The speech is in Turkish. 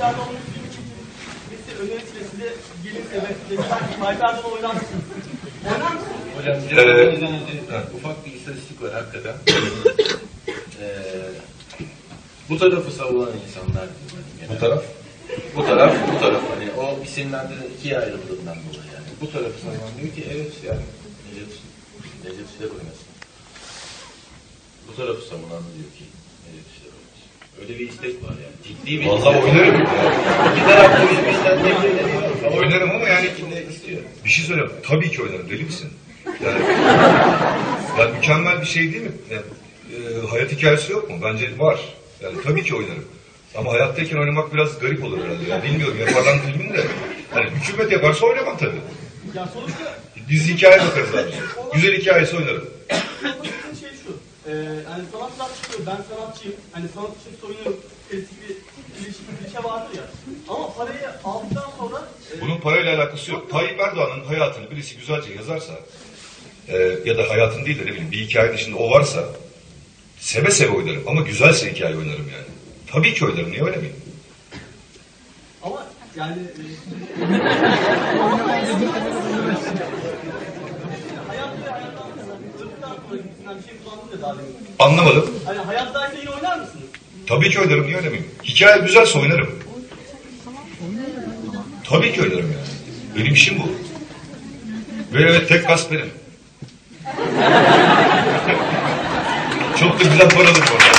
Erdoğan'ın film için birisi önerisiyle size gelin evet dediler ki Tayyip Erdoğan oynar mısınız? Oynar? Hocam Ee, önce ufak bir istatistik var hakikaten. Ee, bu tarafı savunan insanlar. Bu taraf. Bu taraf, bu taraf. Hani o isimlendiren ikiye ayrıldığından dolayı yani. Bu tarafı savunan diyor ki evet yani Necdet, Necdet İşler oynasın. Bu tarafı savunan diyor ki Necdet İşler oynasın. Öyle bir istek var yani. Ciddi bir Vallahi oynarım. İki taraf da birbirinden nefret ediyor. Oynarım ama yani Şekilde istiyor. bir şey söyleyeyim. Tabii ki oynarım. Deli misin? Yani, yani mükemmel bir şey değil mi? Yani, e, hayat hikayesi yok mu? Bence var. Yani tabii ki oynarım. Ama hayattayken oynamak biraz garip olur herhalde. Yani bilmiyorum yaparlan filmin de. Hani hükümet yaparsa oynamam tabii. Ya sonuçta Biz hikaye bakarız abi. Güzel hikayesi oynarım. Yapmadığınız şey şu. E, hani sanatçılar çıkıyor, ben sanatçıyım. Hani sanat için soyunuyorum. Klasik bir ilişki, ilişki vardır ya. Ama parayı aldıktan sonra e, Bunun parayla alakası yok. Tayyip Erdoğan'ın hayatını birisi güzelce yazarsa e, ya da hayatın değil de ne bileyim bir hikaye dışında o varsa seve seve oynarım ama güzelse hikaye oynarım yani. Tabii ki oynarım. Niye oynamayayım? ama yani e, hayatta ve hayattan çıktıktan sonra gibisinden bir şey kullandım ya daha demin. Anlamadım. Hani hayattaysa yine oynar mısınız? Tabii ki oynarım. Niye oynamayayım? Hikaye güzelse oynarım. Tabii ki oynarım yani. Benim işim bu. Ve evet tek kas benim. Çok da güzel para alırım orada.